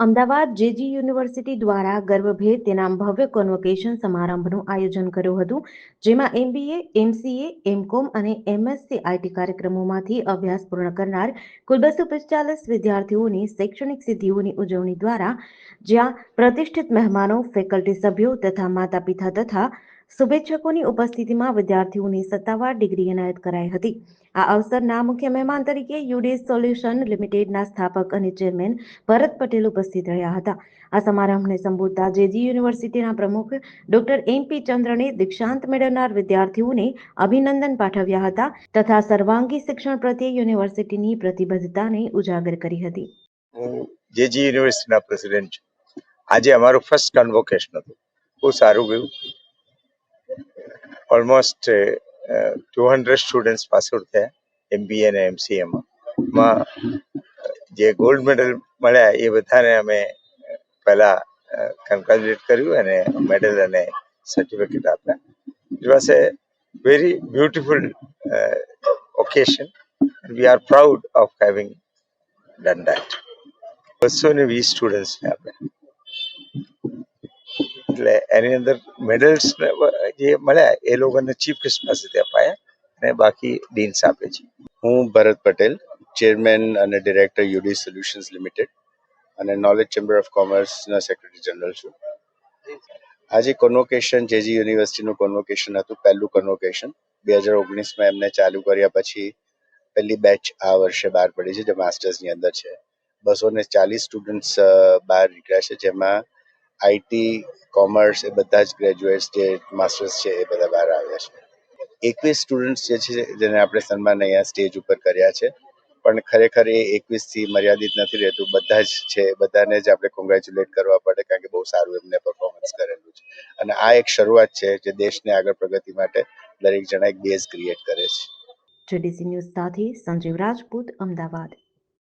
Ahmedabad JG university દ્વારા ગર્વભેર તેના ભવ્ય કોન્વોકેશન સમારંભનું આયોજન કર્યું હતું, જેમાં એમબીએ એમસીએ એમકોમ અને એમએસસી આઈટી કાર્યક્રમોમાંથી અભ્યાસ પૂર્ણ કરનાર કુલ બસો પિસ્તાલીસ વિદ્યાર્થીઓની શૈક્ષણિક સિદ્ધિઓની ઉજવણી દ્વારા જ્યાં પ્રતિષ્ઠિત મહેમાનો, ફેકલ્ટી સભ્યો તથા માતા પિતા તથા શુભેચ્છકોની ઉપસ્થિતિમાં વિદ્યાર્થીઓની સત્તાવાર ડિગ્રી એનાયત કરાઈ હતી. આ અવસરના મુખ્ય મહેમાન તરીકે યુડીએસ સોલ્યુશન લિમિટેડના સ્થાપક અને ચેરમેન ભરત પટેલ ઉપસ્થિત રહ્યા હતા. આ સમારંભને સંબોધતા જેજી યુનિવર્સિટીના પ્રમુખ ડોક્ટર એમ પી ચંદ્રને દીક્ષાંત મેળવનાર વિદ્યાર્થીઓને અભિનંદન પાઠવ્યા હતા તથા સર્વાંગી શિક્ષણ પ્રત્યે યુનિવર્સિટીની પ્રતિબદ્ધતાને ઉજાગર કરી હતી. જેજી યુનિવર્સિટીના પ્રેસિડેન્ટ આજે અમારું ફર્સ્ટ કન્વોકેશન હતું. બહુ સારું ગયું. Almost two hundred students pass out થયા એમબીએ અને એમસીએમાં જે ગોલ્ડ મેડલ મળ્યા, એ બધાને અમે પહેલા કન્ગ્રેચ્યુલેટ કર્યું અને મેડલ અને સર્ટિફિકેટ આપ્યા. It was a very beautiful occasion we are proud of having done that બસો ને વીસ સ્ટુડન્ટ્સને આપ્યા એટલે એની અંદર મેડલ્સ જે મળ્યા એ લોકોને ચીફ ગેસ્ટ પાસેથી અપાયા અને બાકી ડીન્સ આપે છે. હું ભરત પટેલ ચેરમેન અને ડિરેક્ટર યુડી સોલ્યુશન્સ લિમિટેડ અને નોલેજ ચેમ્બર ઓફ કોમર્સના સેક્રેટરી જનરલ છું. આજે કોન્વોકેશન જેજી યુનિવર્સિટીનું કોન્વોકેશન હતું, પહેલું કોન્વોકેશન બે હજાર ઓગણીસમાં એમને ચાલુ કર્યા પછી પહેલી બેચ આ વર્ષે બહાર પડી છે, જે માસ્ટર્સની અંદર છે. બસો ને ચાલીસ સ્ટુડન્ટ્સ બહાર નીકળ્યા છે, જેમાં આઈટી કોમર્સ એ બધા જ ગ્રેજ્યુએટ્સ જે માસ્ટર્સ છે એ બધા બહાર આવ્યા છે. એકવીસ સ્ટુડન્ટ્સ જે છે જેને આપણે સન્માન અહીંયા સ્ટેજ ઉપર કર્યા છે. પણ ખરેખર એ એકવીસથી મર્યાદિત નથી રહેતું. બધા જ છે, બધાને જ આપણે કોંગ્રેચ્યુલેટ કરવા પડે કારણ કે બહુ સારું એમને પરફોર્મન્સ કરેલું છે. અને આ એક શરૂઆત છે જે દેશને આગળ પ્રગતિ માટે દરેક જણા એક બેઝ ક્રિએટ કરે છે. જેડીસી ન્યૂઝ સાથે સંજીવ રાજપૂત, અમદાવાદ.